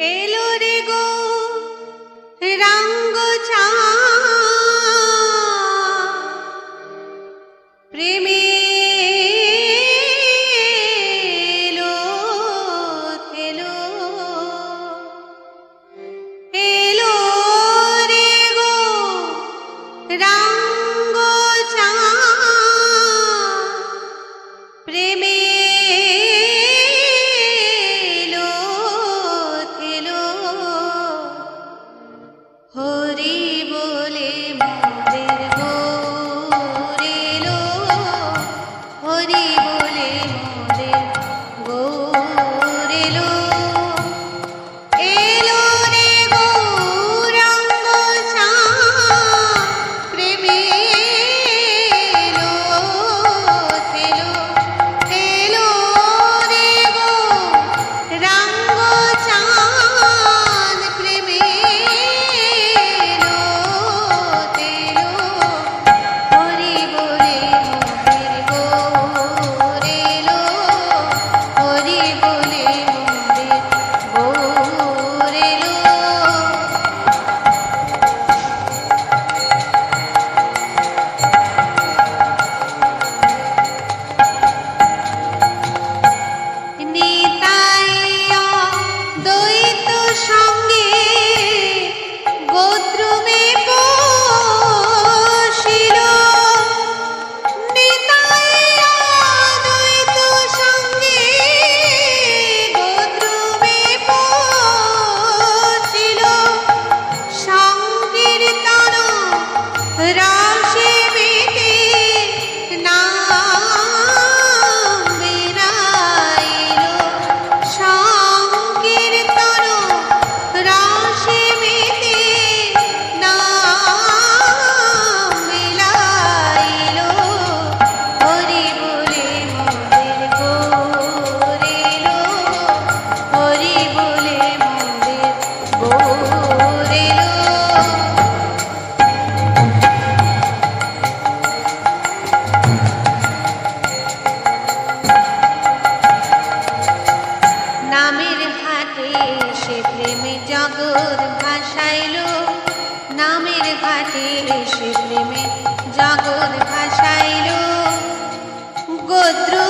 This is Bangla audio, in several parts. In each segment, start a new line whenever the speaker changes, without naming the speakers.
El সাগর ভাসাইল নামের ঘাটে এসে প্রেমে জাগর ভাসাইল। গোদ্রু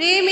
प्रेम